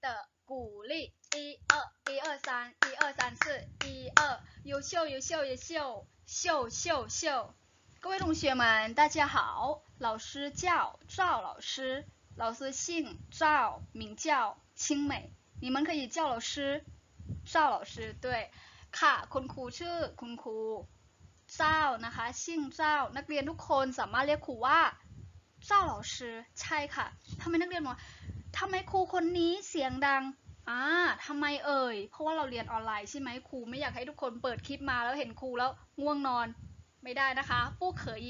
的鼓励。一二一二三一二三四一二，优秀优秀优秀秀秀秀！各位同学们，大家好，老师叫赵老师，老师姓赵，名叫青美，你们可以叫老师赵老师。对，ค่ะคุณครูชื่อคุณครูเจ้านะคะชิ่งเจ้า นักเรียนทุกคนสามารถเรียกครูว่าเจ้า老师ใช่ค่ะทำไมนักเรียนบอกว่า ทำไมครูคนนี้เสียงดังอ่าทำไมเอ่ย เพราะว่าเราเรียนออนไลน์ใช่ไหมครูไม่อยากให้ทุกคนเปิดคลิปมาแล้วเห็นครูแล้วง่วงนอนไม่ได้นะคะปู้เขย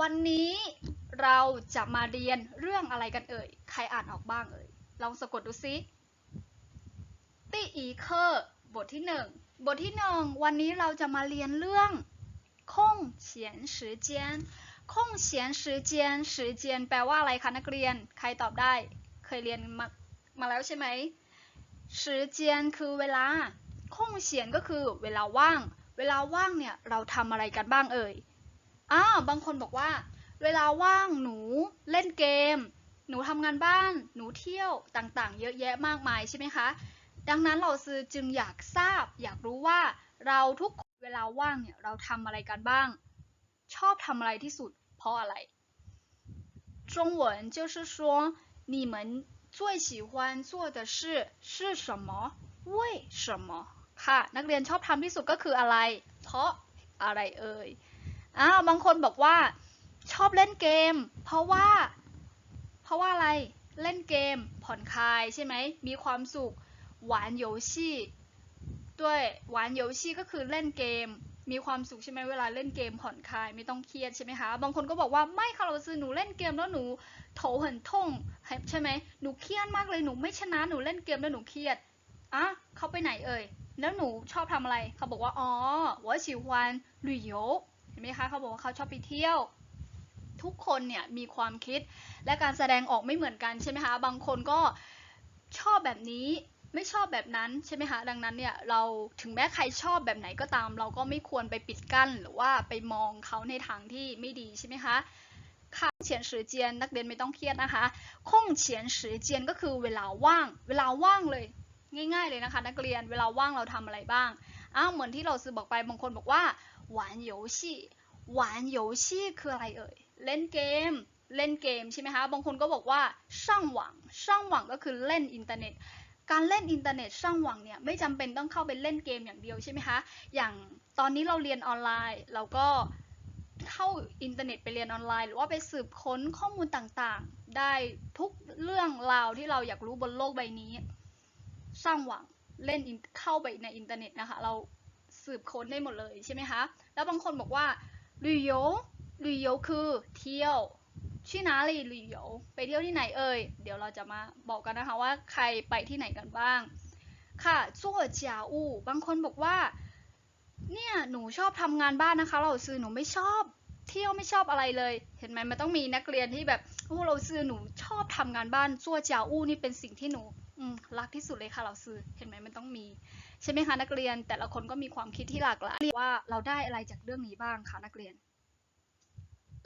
วันนี้เราจะมาเรียนเรื่องอะไรกันเอ่ย ใครอ่านออกบ้างเอ่ย ลองสะกดดูซิตี้อีเคอร์บทที่หนึ่งบทที่หนึ่งวันนี้เราจะมาเรียนเรื่องคงเฉียนสือเจียนคงเฉียนสือเจียนสือเจียนแปลว่าอะไรคะนักเรียน ใครตอบได้ เคยเรียนมามาแล้วใช่ไหม 时间คือเวลา空闲ก็คือเวลาว่าง เวลาว่างเนี่ยเราทำอะไรกันบ้างเอ่ยอ้าวบางคนบอกว่า เวลาว่างหนูเล่นเกม หนูทำงานบ้าน หนูเที่ยวต่างๆ เยอะแยะมากมายใช่ไหมคะ ดังนั้นเราซื้อจึงอยากทราบ อยากรู้ว่าเราทุกเวลาว่างเนี่ยเราทำอะไรกันบ้าง ชอบทำอะไรที่สุด เพราะอะไร中文就是说 你们最喜欢做的事是什么为什么ค่ะ นักเรียนชอบทำที่สุดก็คืออะไร เพราะอะไรเอ่ยอ้าวบางคนบอกว่า ชอบเล่นเกม เพราะว่า เพราะว่าอะไร เล่นเกม ผ่อนคลายใช่ไหม มีความสุขหวานโยชีด้วยหวานโยชีก็คือเล่นเกม มีความสุขใช่ไหมเวลาเล่นเกมผ่อนคลายไม่ต้องเครียดใช่ไหมคะ บางคนก็บอกว่าไม่ค่ะเราซื้อหนูเล่นเกมแล้วหนูโถเหินท่งใช่ไหมหนูเครียดมากเลยหนูไม่ชนะหนูเล่นเกมแล้วหนูเครียดอ่ะเขาไปไหนเอ่ย แล้วหนูชอบทำอะไร เขาบอกว่าอ๋อ我喜欢旅游เห็นไหมคะเขาบอกว่าเขาชอบไปเที่ยว ทุกคนเนี่ยมีความคิดและการแสดงออกไม่เหมือนกันใช่ไหมคะ บางคนก็ชอบแบบนี้ ไม่ชอบแบบนั้นใช่ไหมคะดังนั้นเนี่ยเราถึงแม้ใครชอบแบบไหนก็ตาม เราก็ไม่ควรไปปิดกั้นหรือว่าไปมองเขาในทางที่ไม่ดีใช่ไหมคะค่าเฉียนสือเจียนนักเรียนไม่ต้องเครียดนะคะคงเฉียนสือเจียนก็คือเวลาว่าง เวลาว่างเลยง่าย ๆเลยนะคะ นักเรียนเวลาว่างเราทำอะไรบ้างอ้าวเหมือนที่เราซื้อบอกไปบางคนบอกว่าหวานโยชีหวานโยชีคืออะไรเอ่ยเล่นเกมเล่นเกมใช่ไหมคะบางคนก็บอกว่าช่างหวังช่างหวังก็คือเล่นอินเทอร์เน็ต การเล่นอินเทอร์เน็ตช่องหวังเนี่ยไม่จำเป็นต้องเข้าไปเล่นเกมอย่างเดียวใช่ไหมคะ อย่างตอนนี้เราเรียนออนไลน์เราก็เข้าอินเทอร์เน็ตไปเรียนออนไลน์ หรือว่าไปสืบค้นข้อมูลต่างๆ ได้ทุกเรื่องราวที่เราอยากรู้บนโลกใบนี้ สร้างหวังเล่นเข้าไปในอินเทอร์เน็ตนะคะ เราสืบค้นได้หมดเลยใช่ไหมคะ แล้วบางคนบอกว่าลุยโยลุยโยคือเที่ยว ชื่อนาลี旅游ไปเที่ยวที่ไหนเอ่ย เดี๋ยวเราจะมาบอกกันนะคะว่าใครไปที่ไหนกันบ้าง ค่ะจั่วจาอูบางคนบอกว่า เนี่ยหนูชอบทำงานบ้านนะคะ เราซื้อหนูไม่ชอบเที่ยวไม่ชอบอะไรเลย เห็นไหมมันต้องมีนักเรียนที่แบบโอ้เราซื้อหนูชอบทำงานบ้านจั่วจาอู้นี่เป็นสิ่งที่หนูรักที่สุดเลยค่ะเราซื้อเห็นไหมมันต้องมีใช่ไหมคะนักเรียนแต่ละคนก็มีความคิดที่หลากหลายว่าเราได้อะไรจากเรื่องนี้บ้างคะนักเรียน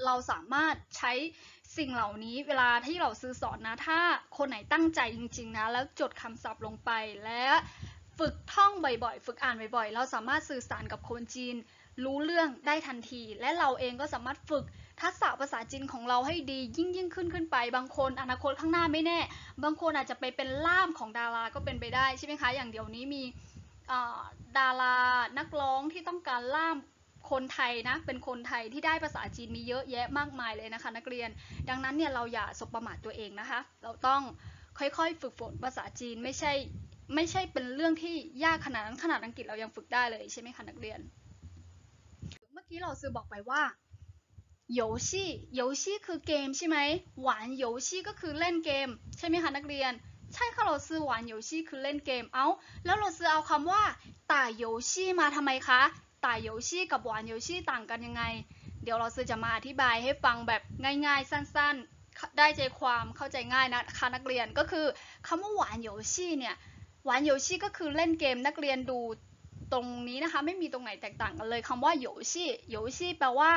เราสามารถใช้สิ่งเหล่านี้เวลาที่เราซื้อสอนนะ ถ้าคนไหนตั้งใจจริงๆนะ แล้วจดคำศัพท์ลงไปและฝึกท่องบ่อยๆ ฝึกอ่านบ่อยๆ เราสามารถสื่อสารกับคนจีน รู้เรื่องได้ทันที และเราเองก็สามารถฝึกทักษะภาษาจีนของเราให้ดียิ่งยิ่งขึ้นขึ้นไป บางคนอนาคตข้างหน้าไม่แน่ บางคนอาจจะไปเป็นล่ามของดาราก็เป็นไปได้ใช่ไหมคะ อย่างเดี๋ยวนี้มีดารานักร้องที่ต้องการล่าม คนไทยนะเป็นคนไทยที่ได้ภาษาจีนมีเยอะแยะมากมายเลยนะคะ นักเรียน ดังนั้นเนี่ยเราอย่าสบประมาทตัวเองนะคะ เราต้องค่อยๆ ฝึกฝนภาษาจีนไม่ใช่ไม่ใช่เป็นเรื่องที่ยากขนาดนั้นขนาดอังกฤษเรายังฝึกได้เลยใช่ไหมคะนักเรียน เมื่อกี้เราซื้อบอกไปว่าโยชิโยชิคือเกมใช่ไหมหวานโยชิก็คือเล่นเกม ใช่ไหมคะนักเรียน ใช่ค่ะเราซื้อหวานโยชิคือเล่นเกม เอาแล้วเราซื้อเอาคำว่าต่ายโยชิมาทำไมคะ ต่ายโยชิกับหวานโยชิต่างกันยังไง เดี๋ยวเราซื้อจะมาอธิบายให้ฟังแบบง่ายๆ สั้นๆ ได้ใจความเข้าใจง่ายนะคะนักเรียนก็คือคำว่าหวานโยชิเนี่ยหวานโยชิก็คือเล่นเกมนักเรียนดูตรงนี้นะคะ ไม่มีตรงไหนแตกต่างกันเลยคำว่าโยชิโยชิแปลว่า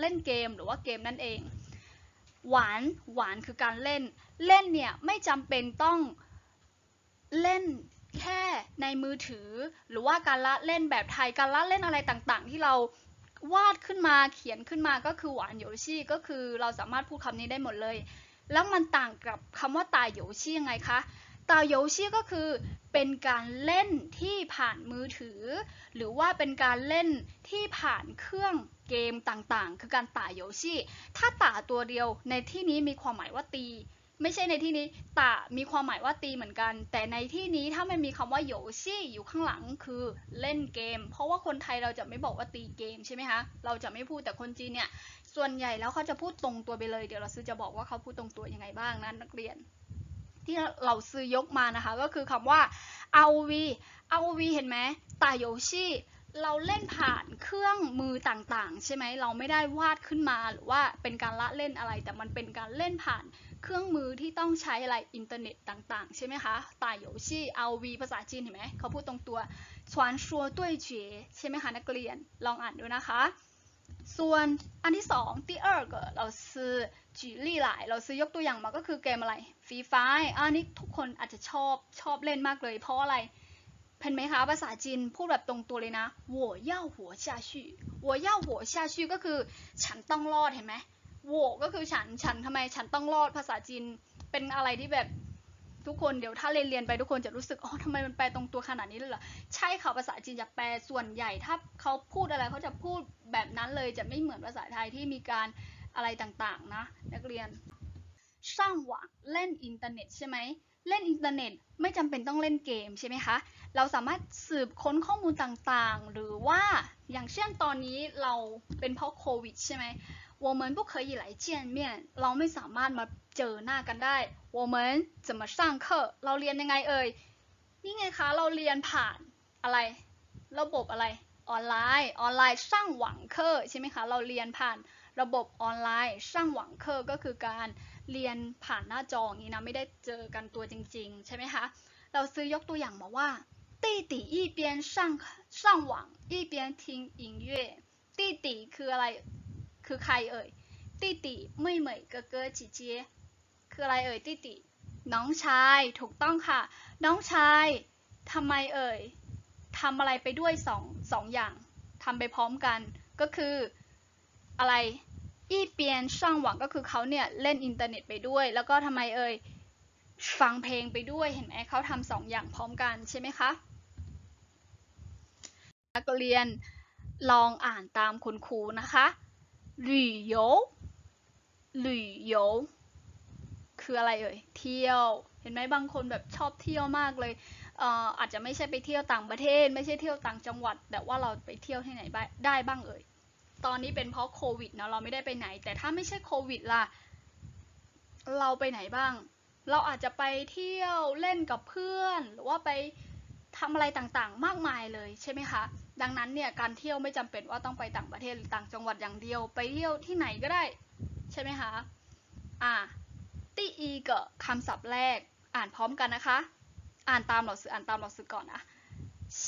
เล่นเกมหรือว่าเกมนั่นเอง หวานหวานคือการเล่น เล่นเนี่ยไม่จำเป็นต้องเล่น แค่ในมือถือ หรือว่าการละเล่นแบบไทยการละเล่นอะไรต่างๆ ที่เราวาดขึ้นมาเขียนขึ้นมาก็คือหวานโยชิก็คือเราสามารถพูดคำนี้ได้หมดเลย แล้วมันต่างกับคำว่าตายโยชิยังไงคะตายโยชิก็คือเป็นการเล่นที่ผ่านมือถือ หรือว่าเป็นการเล่นที่ผ่านเครื่องเกมต่างๆ คือการตายโยชิถ้าตาตัวเดียวในที่นี้มีความหมายว่าตี ไม่ใช่ในที่นี้ตามีความหมายว่าตีเหมือนกัน แต่ในที่นี้ถ้าไม่มีคำว่าโยชิอยู่ข้างหลังคือเล่นเกม เพราะว่าคนไทยเราจะไม่บอกว่าตีเกมใช่ไหมคะ เราจะไม่พูดแต่คนจีนเนี่ย ส่วนใหญ่แล้วเขาจะพูดตรงตัวไปเลย เดี๋ยวเราซื้อจะบอกว่าเขาพูดตรงตัวยังไงบ้างนะนักเรียน ที่เราซื้อยกมานะคะ ก็คือคำว่า ROV ROV เห็นไหมตาโยชิเราเล่นผ่านเครื่องมือต่างๆ ใช่ไหม เราไม่ได้วาดขึ้นมาหรือว่าเป็นการละเล่นอะไร แต่มันเป็นการเล่นผ่าน เครื่องมือที่ต้องใช้อะไรอินเทอร์เน็ตต่างๆ ใช่ไหมคะต่ายโยชี่เอาวีภาษาจีนเห็นไหมเขาพูดตรงตัวชวนชัวด้วยเฉยใช่ไหมคะนักเรียนลองอ่านดูนะคะ ส่วนอันที่สองที่เออร์กเราซื้อจีลี่หลาย เราซื้อยกตัวอย่างมาก็คือเกมอะไรฟรีไฟอันนี้ทุกคนอาจจะชอบชอบเล่นมากเลย เพราะอะไรเห็นไหมคะภาษาจีนพูดแบบตรงตัวเลยนะหัวเย่าหัวชาชีหัวเย่าหัวชาชีก็คือฉันต้องรอดเห็นไหม 我ก็คือฉันฉันทำไมฉันต้องรอดภาษาจีนเป็นอะไรที่แบบทุกคนเดี๋ยวถ้าเรียนเรียนไปทุกคนจะรู้สึกอ๋อทำไมมันแปลตรงตัวขนาดนี้เลยเหรอใช่ค่ะภาษาจีนจะแปลส่วนใหญ่ถ้าเขาพูดอะไรเขาจะพูดแบบนั้นเลยจะไม่เหมือนภาษาไทยที่มีการอะไรต่างๆนะ นักเรียนช่างหวังเล่นอินเทอร์เน็ตใช่ไหมเล่นอินเทอร์เน็ตไม่จำเป็นต้องเล่นเกมใช่ไหมคะเราสามารถสืบค้นข้อมูลต่างๆ หรือว่าอย่างเช่นตอนนี้เราเป็นเพราะโควิดใช่ไหม 我们不可以来见面เราไม่สามารถมาเจอหน้ากันได้我们怎么上课เราเรียนยังไงเอ่ยนี่ไงคะเราเรียนผ่านอะไร ระบบอะไรออนไลน์ออนไลน์ช่างหวังเคอร์ใช่ไหมคะเราเรียนผ่านระบบออนไลน์ช่างหวังเคอร์ก็คือการเรียนผ่านหน้าจออย่างนี้นะไม่ได้เจอกันตัวจริง ๆ ใช่ไหมคะเราซื้อยกตัวอย่างมาว่า弟弟一边上上网一边听音乐弟弟คืออะไร คือใครเอ่ยติติไม่เหมยเกอเกอจีเจคืออะไรเอ่ยติติน้องชายถูกต้องค่ะ น้องชายทำไมเอ่ยทำอะไรไปด้วยสองสองอย่างทำไปพร้อมกันก็คืออะไรอีเปียนช่างหวังก็คือเขาเนี่ยเล่นอินเทอร์เน็ตไปด้วย แล้วก็ทำไมเอ่ยฟังเพลงไปด้วยเห็นไหมเขาทำสองอย่างพร้อมกันใช่ไหมคะนักเรียนลองอ่านตามคุณครูนะคะ 旅游旅游คืออะไรเอ่ย เที่ยว เห็นไหมบางคนแบบชอบเที่ยวมากเลยเอ่ออาจจะไม่ใช่ไปเที่ยวต่างประเทศ ไม่ใช่เที่ยวต่างจังหวัด แต่ว่าเราไปเที่ยวที่ไหนได้บ้างเอ่ย ตอนนี้เป็นเพราะโควิดเนาะ เราไม่ได้ไปไหน แต่ถ้าไม่ใช่โควิดล่ะ เราไปไหนบ้าง เราอาจจะไปเที่ยวเล่นกับเพื่อน หรือว่าไปทำอะไรต่างๆ มากมายเลยใช่ไหมคะ ดังนั้นเนี่ยการเที่ยวไม่จำเป็นว่าต้องไปต่างประเทศหรือต่างจังหวัดอย่างเดียว ไปเที่ยวที่ไหนก็ได้ ใช่ไหมคะ อ่าตีอีกคำศัพท์แรก อ่านพร้อมกันนะคะ อ่านตามหลักสืออ่านตามหลักสือก่อนนะ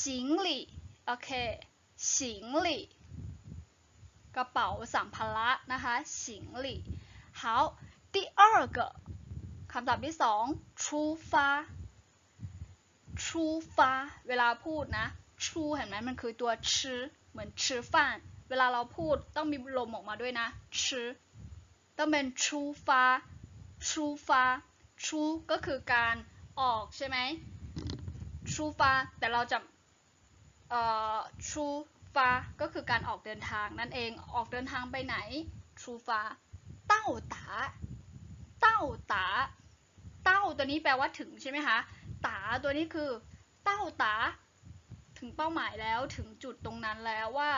行李โอเค行李กระเป๋าสัมภาระนะคะ行李好第二个คำศัพท์ที่สอง出发ชูฟ้าเวลาพูดนะ ชูเห็นไหมมันคือตัวชื่อเหมือนชื่อฟันเวลาเราพูดต้องมีลมออกมาด้วยนะชื่อต้องเป็นชูฟ้าชูฟ้าชูก็คือการออกใช่ไหมชูฟ้าแต่เราจะเอ่อชูฟ้าก็คือการออกเดินทางนั่นเองออกเดินทางไปไหนชูฟ้าเต้าตาเต้าตาเต้าตัวนี้แปลว่าถึงใช่ไหมคะตาตัวนี้คือเต้าตา ถึงเป้าหมายแล้วถึงจุดตรงนั้นแล้วว่า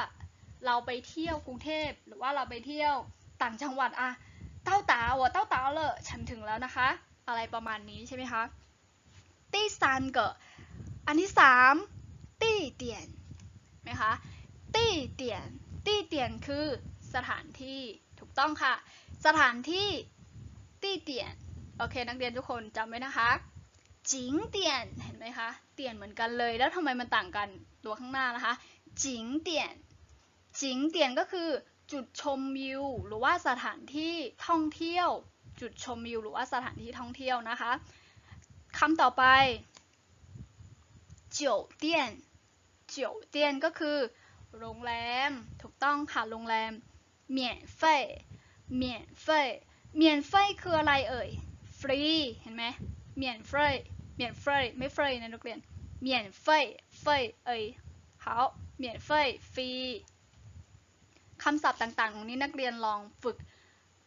เราไปเที่ยวกรุงเทพหรือว่าเราไปเที่ยวต่างจังหวัดอะเต้าตาว่เต้าตาเลยฉันถึงแล้วนะคะ อะไรประมาณนี้ใช่ไหมคะตีซานเกอันที่สามตีเตียนไหมคะตีเตียนตีเตียนคือสถานที่ถูกต้องค่ะ สถานที่ตีเตียนโอเค นักเรียนทุกคนจำไว้นะคะ จิงเตียนเห็นไหมคะ เตียนเหมือนกันเลย แล้วทำไมมันต่างกันตัวข้างหน้านะคะ จิงเตียน จิงเตียนก็คือจุดชมวิว หรือว่าสถานที่ท่องเที่ยว จุดชมวิว หรือว่าสถานที่ท่องเที่ยวนะคะคำต่อไปโจเตียนโจเตียนก็คือ โรงแรม ถูกต้องค่ะ โรงแรมเหมียนเฟ่ยเหมียนเฟ่ยเหมียนเฟ่คืออะไรเอ่ย ฟรี เห็นไหม เหมียนเฟยเหมียนเฟยไม่เฟยนะนักเรียนเหมียนเฟยเฟยเอ่ย好เหมียนเฟยฟรีคำศัพท์ต่างๆตรงนี้นักเรียนลองฝึก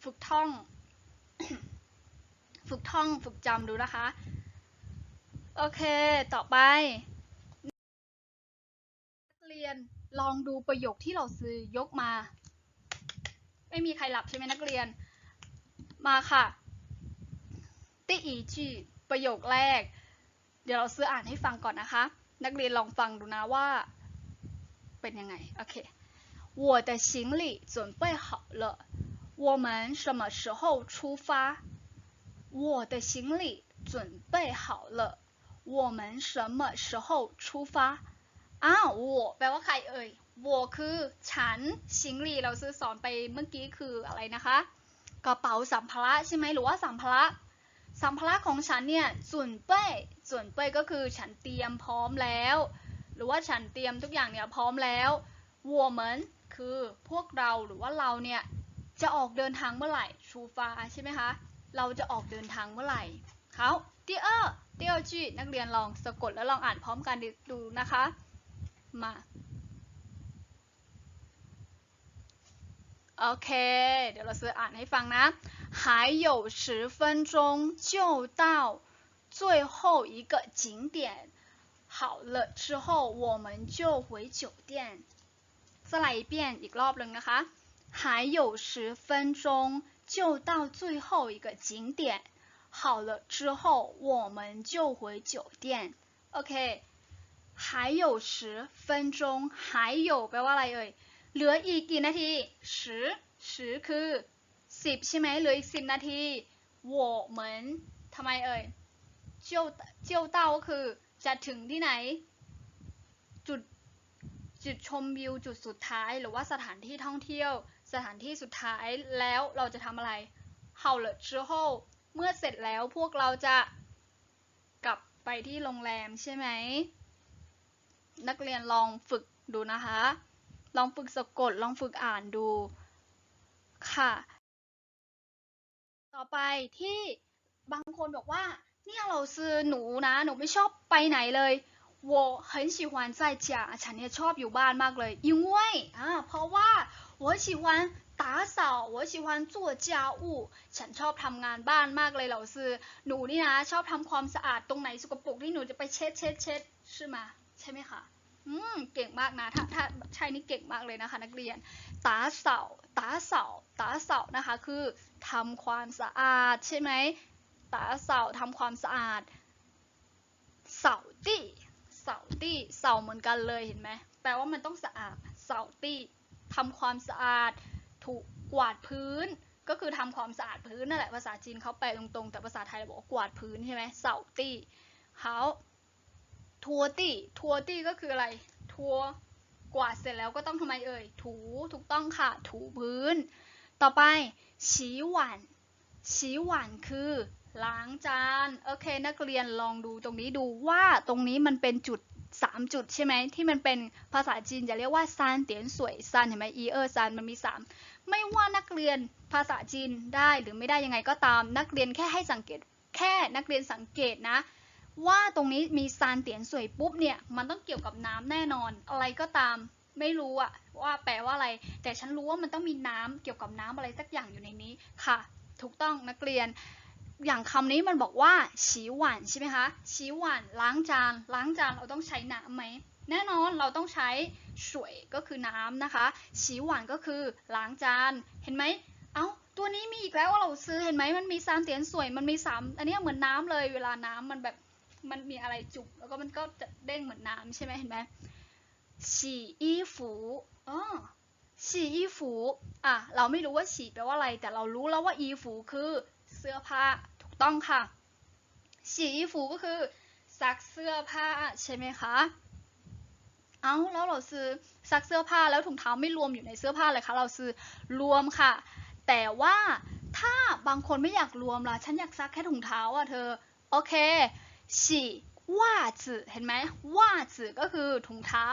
ฝึกท่อง ฝึกท่องฝึกจำดูนะคะ โอเค ต่อไป นักเรียนลองดูประโยคที่เราซื้อยกมา ไม่มีใครหลับใช่ไหมนักเรียน มาค่ะตีอีจี ประโยคแรก เดี๋ยวเราซื้ออ่านให้ฟังก่อนนะคะ นักเรียนลองฟังดูนะว่า เป็นยังไง โอเค我的行李准备好了我们什么时候出发我的行李准备好了我们什么时候出发อ้าว我แปลว่าใครเอ่ย我คือฉันชิงหลีเราซื้อสอนไปเมื่อกี้คืออะไรนะคะ กระเป๋าสัมภาระใช่ไหมหรือว่าสัมภาระ สัมภาระของฉันเนี่ยส่วนเป้ยส่วนเป้ยก็คือฉันเตรียมพร้อมแล้ว หรือว่าฉันเตรียมทุกอย่างเนี่ยพร้อมแล้ววัวเหมือนคือพวกเราหรือว่าเราเนี่ยจะออกเดินทางเมื่อไหร่ชูฟ้าใช่ไหมคะเราจะออกเดินทางเมื่อไหร่เขาเตี้ยเตี้ยจีนักเรียนลองสะกดแล้วลองอ่านพร้อมกันดูนะคะมาโอเค เดี๋ยวเราซื้ออ่านให้ฟังนะ 还有十分钟就到最后一个景点好了之后我们就回酒店สไลด์เปลี่ยนอีกรอบหนึ่งนะคะ还有十分钟就到最后一个景点好了之后我们就回酒店 โอเค还有十分钟还有แปลว่าอะไรเอ่ย เหลืออีกกี่นาที十十คือ สิบใช่ไหมเหลืออีกสิบนาที我们ทำไมเอ่ยเจียเจียเต้าก็คือจะถึงที่ไหน จุดจุดชมวิวจุดสุดท้าย หรือว่าสถานที่ท่องเที่ยว สถานที่สุดท้ายแล้วเราจะทำอะไรเฮาเชิโฮเมื่อเสร็จแล้วพวกเราจะกลับไปที่โรงแรมใช่ไหม นักเรียนลองฝึกดูนะคะ ลองฝึกสะกดลองฝึกอ่านดูค่ะ ต่อไปที่บางคนบอกว่า เนี่ยเราซื้อหนูนะ หนูไม่ชอบไปไหนเลย我很喜欢在家ฉันเนี่ยชอบอยู่บ้านมากเลย因为อ่าเพราะว่า我喜欢打扫我喜欢做家务ฉันชอบทำงานบ้านมากเลยเราซื้อหนูนี่นะ ชอบทำความสะอาดตรงไหนสกปรกที่หนูจะไปเช็ดเช็ดเช็ดใช่ไหมใช่ไหมคะ อืม เก่งมากนะ ถ้าถ้าใช่นี่เก่งมากเลยนะคะ นักเรียน ตาเสาตาเสาตาเสานะคะคือทำความสะอาดใช่ไหมตาเสาทำความสะอาดเสาตี้เสาตี้เสาเหมือนกันเลยเห็นไหมแปลว่ามันต้องสะอาดเสาตี้ทำความสะอาดถูกกวาดพื้น ก็คือทำความสะอาดพื้นนั่นแหละภาษาจีนเขาแปลตรงๆ แต่ภาษาไทยเราบอกว่ากวาดพื้นใช่ไหมเสาตี้เขาทัวตี้ทัวตี้ก็คืออะไรทัว กวาดเสร็จแล้วก็ต้องทำไมเอ่ย ถู ถูกต้องค่ะ ถูพื้น ต่อไปฉีหวันฉีหวันคือล้างจาน โอเค นักเรียนลองดูตรงนี้ดูว่าตรงนี้มันเป็นจุดสามจุดใช่ไหม ที่มันเป็นภาษาจีนจะเรียกว่าซานเตียนสวยซานเห็นไหมอีเออร์ซานมันมีสามไม่ว่านักเรียนภาษาจีนได้หรือไม่ได้ยังไงก็ตาม นักเรียนแค่ให้สังเกต แค่นักเรียนสังเกตนะ ว่าตรงนี้มีซานเตียนสวยปุ๊บเนี่ยมันต้องเกี่ยวกับน้ำแน่นอน อะไรก็ตามไม่รู้อะว่าแปลว่าอะไร แต่ฉันรู้ว่ามันต้องมีน้ำเกี่ยวกับน้ำอะไรสักอย่างอยู่ในนี้ค่ะ ถูกต้องนักเรียน อย่างคำนี้มันบอกว่าฉีหวานใช่ไหมคะฉีหวานล้างจาน ล้างจานเราต้องใช้น้ำไหมแน่นอนเราต้องใช้สวยก็คือน้ำนะคะฉีหวานก็คือล้างจานเห็นไหมเอ้าตัวนี้มีอีกแล้วว่าเราซื้อเห็นไหมมันมีซานเตียนสวยมันมีสามอันนี้เหมือนน้ำเลยเวลาน้ำมันแบบ มันมีอะไรจุก แล้วก็มันก็จะเด้งเหมือนน้ำใช่ไหมเห็นไหมฉี่อีฝูอ๋อฉี่อีฝูอะเราไม่รู้ว่าฉี่แปลว่าอะไร แต่เรารู้แล้วว่าอีฝูคือเสื้อผ้าถูกต้องค่ะฉี่อีฝูก็คือซักเสื้อผ้าใช่ไหมคะเอ้าแล้วเราซื้อซักเสื้อผ้าแล้วถุงเท้าไม่รวมอยู่ในเสื้อผ้าเลยคะเราซื้อรวมค่ะ แต่ว่าถ้าบางคนไม่อยากรวมล่ะ ฉันอยากซักแค่ถุงเท้าอะเธอ โอเค ฉี่ว่าจืเห็นไหมว่าจืก็คือถุงเท้า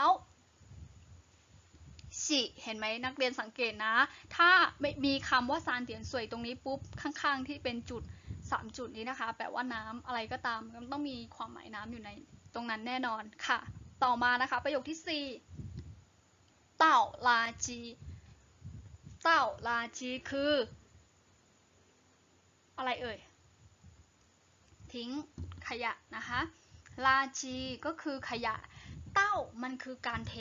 สิเห็นไหมนักเรียนสังเกตนะ ถ้าไม่มีคำว่าซานเตียนสวยตรงนี้ปุ๊บข้างๆ ที่เป็นจุดสามจุดนี้นะคะ แปลว่าน้ำอะไรก็ตามมันต้องมีความหมายน้ำอยู่ในตรงนั้นแน่นอนค่ะ ต่อมานะคะ ประโยคที่สี่เต่าลาจีเต่าลาจีคือ อะไรเอ่ย ทิ้ง ขยะนะคะลาจีก็คือขยะ เต้ามันคือการเท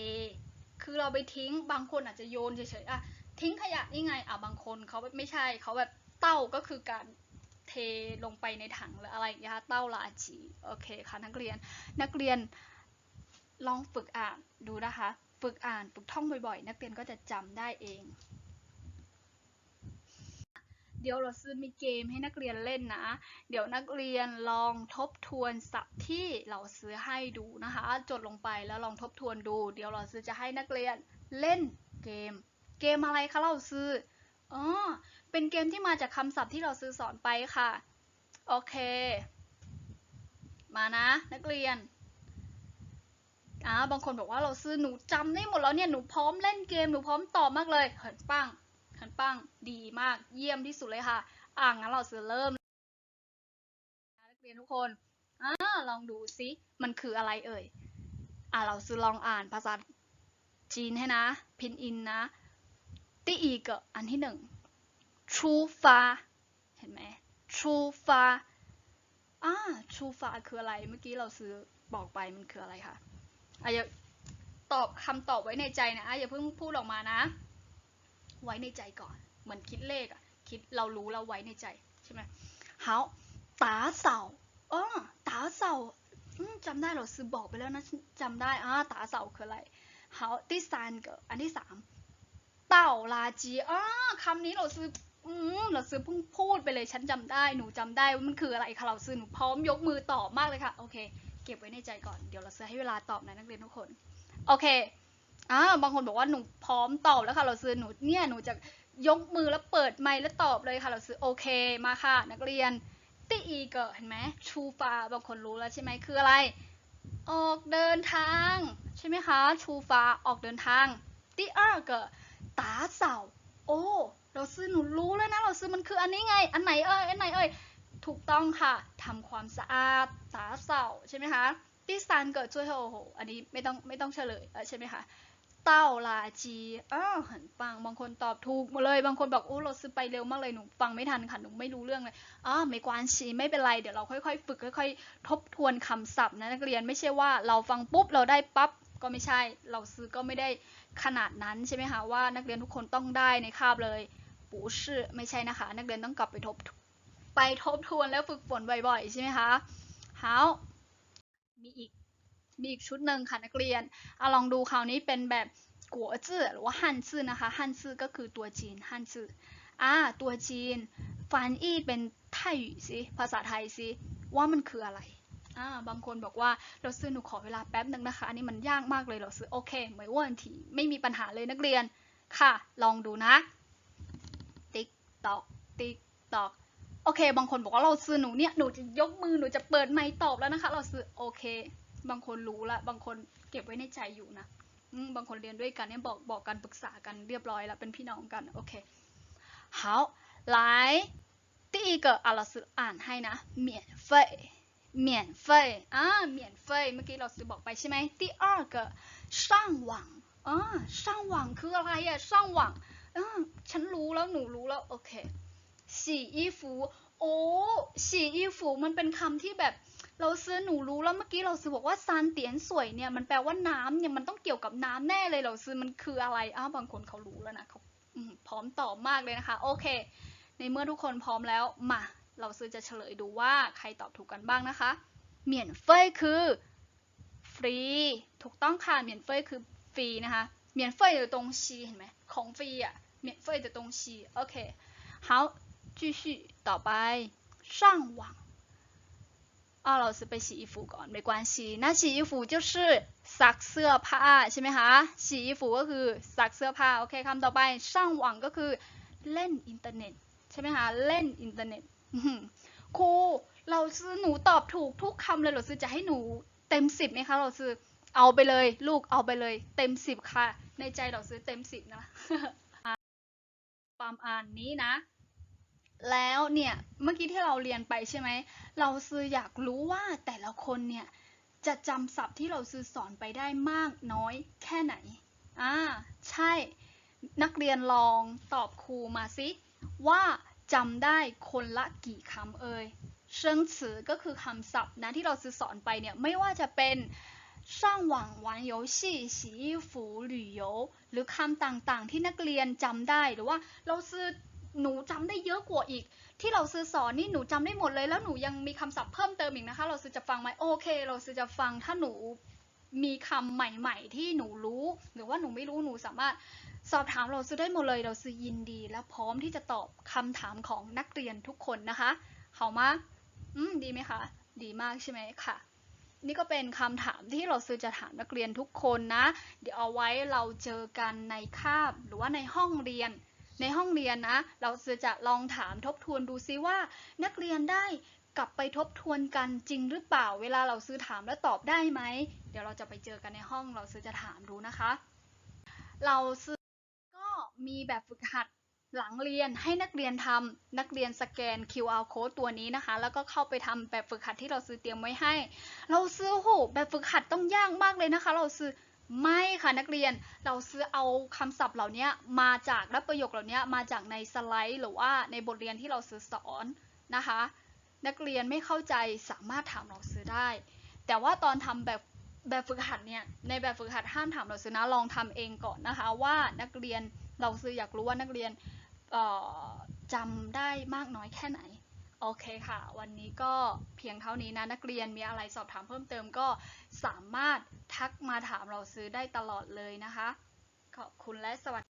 คือเราไปทิ้งบางคนอาจจะโยนเฉยๆอะทิ้งขยะนี่ไงอะบางคนเขาไม่ใช่เขาแบบเต้าก็คือการเทลงไปในถังหรืออะไรอย่างเงี้ยเต้าลาจีโอเคค่ะนักเรียนนักเรียนลองฝึกอ่านดูนะคะ ฝึกอ่านฝึกท่องบ่อยๆ นักเรียนก็จะจำได้เอง เดี๋ยวเราซื้อมีเกมให้นักเรียนเล่นนะ เดี๋ยวนักเรียนลองทบทวนศัพท์ที่เราซื้อให้ดูนะคะ จดลงไปแล้วลองทบทวนดู เดี๋ยวเราซื้อจะให้นักเรียนเล่นเกม เกมอะไรคะเราซื้อ อ๋อ เป็นเกมที่มาจากคำศัพท์ที่เราซื้อสอนไปค่ะ โอเค มานะนักเรียนอ่าบางคนบอกว่าเราซื้อหนูจำได้หมดแล้วเนี่ย หนูพร้อมเล่นเกม หนูพร้อมตอบมากเลย เหินปัง ทันปังดีมากเยี่ยมที่สุดเลยค่ะ อ่างั้นเราจะเริ่มนักเรียนทุกคนอลองดูซิมันคืออะไรเอ่ย อ่าเราจะลองอ่านภาษาจีนให้นะ พินอินนะที่อีกอันที่หนึ่งชูฟ้าเห็นไหมชูฟ้าอ่าชูฟ้าคืออะไรเมื่อกี้เราซื้อบอกไปมันคืออะไรคะอะอย่าตอบคำตอบไว้ในใจนะอย่าเพิ่งพูดออกมานะ ไว้ในใจก่อน เหมือนคิดเลขอะคิดเรารู้เราไว้ในใจใช่ไหม好打扫อ๋อ打扫อืมจำได้เราซื้อบอกไปแล้วนะจำได้อ่า打扫คืออะไร好第三个อันที่สามเต่าลาจีอ่าคำนี้เราซื้ออืมเราซื้อเพิ่งพูดไปเลยฉันจำได้หนูจำได้ว่ามันคืออะไรคะเราซื้อหนูพร้อมยกมือตอบมากเลยค่ะโอเค เก็บไว้ในใจก่อนเดี๋ยวเราซื้อให้เวลาตอบนะนักเรียนทุกคนโอเค อ่าบางคนบอกว่าหนูพร้อมตอบแล้วค่ะ เราซื้อหนูเนี่ยหนูจะยกมือแล้วเปิดไมค์แล้วตอบเลยค่ะ เราซื้อโอเคมาค่ะ นักเรียนตีอีเกอเห็นไหมชูฟ้าบางคนรู้แล้วใช่ไหมคืออะไร ออกเดินทาง ใช่ไหมคะชูฟ้าออกเดินทางตีเออเกอตาเสาโอ้เราซื้อหนูรู้แล้วนะเราซื้อมันคืออันนี้ไง อันไหนเอ่ยอันไหนเอ่ยถูกต้องค่ะ ทำความสะอาดตาเสาใช่ไหมคะตีซานเกิดช่วยโอ้โหอันนี้ไม่ต้องไม่ต้องเฉลยใช่ไหมคะ เต้าลาจีอ้าหันฟัง บางคนตอบถูกหมดเลย บางคนบอกอู้เราซื้อไปเร็วมากเลย หนูฟังไม่ทันค่ะ หนูไม่รู้เรื่องเลยอ๋อไม่กวนชีไม่เป็นไร เดี๋ยวเราค่อยๆ ฝึกค่อยๆ ทบทวนคำศัพท์นะนักเรียน ไม่ใช่ว่าเราฟังปุ๊บเราได้ปั๊บก็ไม่ใช่ เราซื้อก็ไม่ได้ขนาดนั้นใช่ไหมคะว่านักเรียนทุกคนต้องได้ในคาบเลยปูชื่อไม่ใช่นะคะ นักเรียนต้องกลับไปทบไปทบทวนแล้วฝึกฝนบ่อยๆ ใช่ไหมคะ how มีอีก มีอีกชุดหนึ่งค่ะนักเรียนอะลองดูคราวนี้เป็นแบบกัวจื่อหรือว่าฮั่นจื่อนะคะฮั่นจื่อก็คือตัวจีนฮั่นจื่ออ่าตัวจีนฟันอี้เป็นไทยสิภาษาไทยสิว่ามันคืออะไรอ่าบางคนบอกว่าเราซื้อหนูขอเวลาแป๊บหนึ่งนะคะ อันนี้มันยากมากเลยเราซื้อโอเคไม่ว่าวันทีไม่มีปัญหาเลยนักเรียนค่ะ ลองดูนะติ๊กตอกติ๊กตอกโอเค บางคนบอกว่าเราซื้อหนูเนี่ยหนูจะยกมือหนูจะเปิดไมค์ตอบแล้วนะคะ เราซื้อโอเค บางคนรู้ละ บางคนเก็บไว้ในใจอยู่นะอืมบางคนเรียนด้วยกันเนี่ยบอกบอกกันปรึกษากันเรียบร้อยแล้ว เป็นพี่น้องกัน โอเค好来第一个啊老师อ่านให้นะ免费免费อ่า免费เมื่อกี้เราซื้อบอกไปใช่ไหม第二个上网อ่า上网คืออะไรอะ上网อ่าฉันรู้แล้วหนูรู้แล้วโอเค洗衣服โอ้洗衣服มันเป็นคำที่แบบ เราซื้อหนูรู้แล้วเมื่อกี้เราซื้อบอกว่าซานเตียนสวยเนี่ยมันแปลว่าน้ำเนี่ยมันต้องเกี่ยวกับน้ำแน่เลยเราซื้อมันคืออะไรอ้าวบางคนเขารู้แล้วนะเขาอืมพร้อมตอบมากเลยนะคะ โอเค ในเมื่อทุกคนพร้อมแล้วมา เราซื้อจะเฉลยดูว่าใครตอบถูกกันบ้างนะคะเหมียนเฟยคือฟรีถูกต้องค่ะเหมียนเฟยคือฟรีนะคะเหมียนเฟย的东西เห็นไหมของฟรีอ่ะเหมียนเฟย的东西โอเค好继续ต่อไป上网 อ่าเราซื้อไป洗衣服ก่อนไม่关系那洗衣服就是ซักเสื้อผ้าใช่ไหมคะ洗衣服ก็คือซักเสื้อผ้าโอเคคำต่อไป上网ก็คือเล่นอินเทอร์เน็ตใช่ไหมคะเล่นอินเทอร์เน็ตอื้อหือ ครูเราซื้อหนูตอบถูกทุกคำเลยเราซื้อจะให้หนูเต็มสิบไหมคะเราซื้อเอาไปเลย ลูกเอาไปเลย เต็มสิบค่ะ ในใจเราซื้อเต็มสิบนะ ความอ่านนี้นะ แล้วเนี่ยเมื่อกี้ที่เราเรียนไปใช่ไหม เราซื้ออยากรู้ว่าแต่ละคนเนี่ยจะจำศัพท์ที่เราซื้อสอนไปได้มากน้อยแค่ไหน อ่า ใช่ นักเรียนลองตอบครูมาสิว่าจำได้คนละกี่คำเอ่ยเชิงสือก็คือคำศัพท์นะที่เราซื้อสอนไปเนี่ยไม่ว่าจะเป็นช่างหวังวันโยชิสีฝูหรือโยหรือคำต่างๆ ที่นักเรียนจำได้หรือว่าเราซื้อ หนูจำได้เยอะกว่าอีก ที่เราซื้อสอนนี่หนูจำได้หมดเลย แล้วหนูยังมีคำศัพท์เพิ่มเติมอีกนะคะ เราซื้อจะฟังไหมโอเค เราซื้อจะฟังถ้าหนูมีคำใหม่ ๆ ที่หนูรู้ หรือว่าหนูไม่รู้หนูสามารถสอบถามเราซื้อได้หมดเลยเราซื้อยินดี และพร้อมที่จะตอบคำถามของนักเรียนทุกคนนะคะเขามาอืมดีไหมคะ ดีมากใช่ไหมค่ะ นี่ก็เป็นคำถามที่เราซื้อจะถามนักเรียนทุกคนนะ เดี๋ยวเอาไว้เราเจอกันในคาบหรือว่าในห้องเรียน ในห้องเรียนนะ เราซือจะลองถามทบทวนดูซิว่า นักเรียนได้กลับไปทบทวนกันจริงหรือเปล่า เวลาเราซื้อถามแล้วตอบได้ไหม เดี๋ยวเราจะไปเจอกันในห้องเราซื้อจะถามดูนะคะ เราซื้อก็มีแบบฝึกหัดหลังเรียนให้นักเรียนทำนักเรียนสแกน QR code ตัวนี้นะคะ แล้วก็เข้าไปทำแบบฝึกหัดที่เราซื้อเตรียมไว้ให้ เราซื้อโหแบบฝึกหัดต้องยากมากเลยนะคะ เราซื้อ ไม่ค่ะนักเรียนเราซื้อเอาคำศัพท์เหล่านี้มาจากและประโยคเหล่านี้มาจากในสไลด์ หรือว่าในบทเรียนที่เราซื้อสอนนะคะ นักเรียนไม่เข้าใจสามารถถามเราซื้อได้ แต่ว่าตอนทำแบบแบบฝึกหัดเนี่ยในแบบฝึกหัดห้ามถามเราซื้อนะลองทำเองก่อนนะคะ ว่านักเรียนเราซื้ออยากรู้ว่านักเรียนเอ่อจำได้มากน้อยแค่ไหน โอเคค่ะ วันนี้ก็เพียงเท่านี้นะนักเรียนมีอะไรสอบถามเพิ่มเติมก็สามารถทักมาถามเราซื้อได้ตลอดเลยนะคะ ขอบคุณและสวัสดี